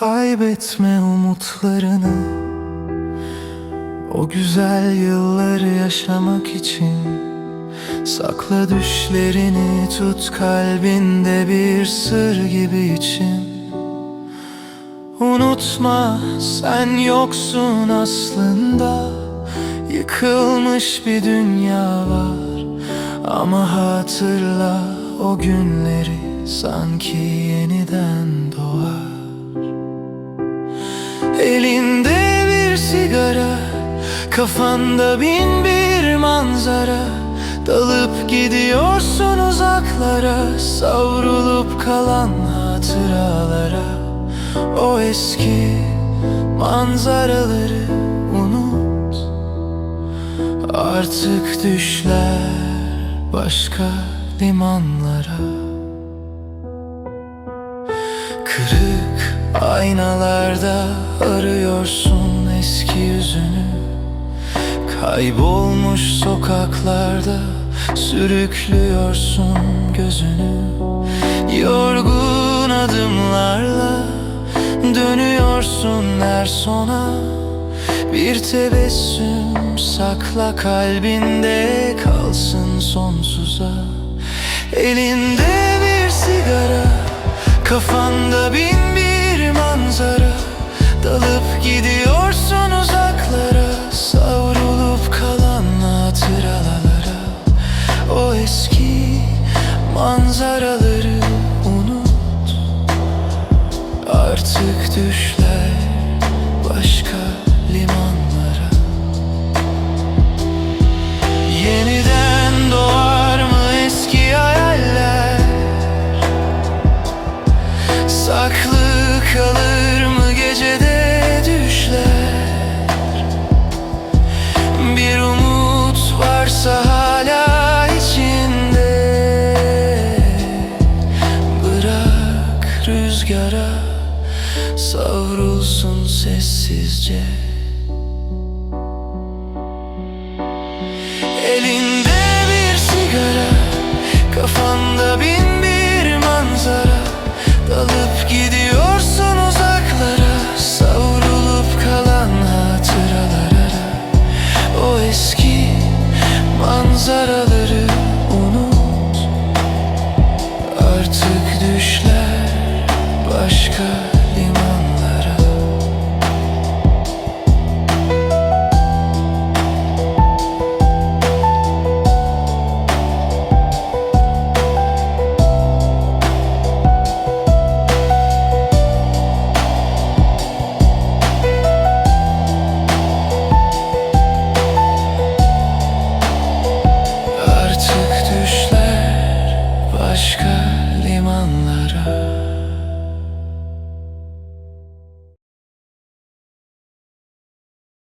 Kaybetme umutlarını. O güzel yılları yaşamak için Sakla düşlerini tut kalbinde bir sır gibi için. Unutma sen yoksun aslında. Yıkılmış bir dünya var. Ama hatırla o günleri Sanki yeniden Elinde bir sigara Kafanda bin bir manzara. Dalıp gidiyorsun uzaklara Savrulup kalan hatıralara. O eski manzaraları unut. Artık düşler başka limanlara aynalarda arıyorsun eski yüzünü. Kaybolmuş sokaklarda sürüklüyorsun gözünü. Yorgun adımlarla dönüyorsun her sona. Bir tebessüm sakla kalbinde kalsın sonsuza. Elinde bir sigara Kafanda bir manzaraları unut. Artık düşler başka limanlara. Yeniden doğar mı eski hayaller? Saklı rüzgara savrulsun sessizce. Elinde bir sigara Kafanda bin bir manzara. Dalıp gidiyorsun uzaklara Savrulup kalan hatıralara. O eski manzaraları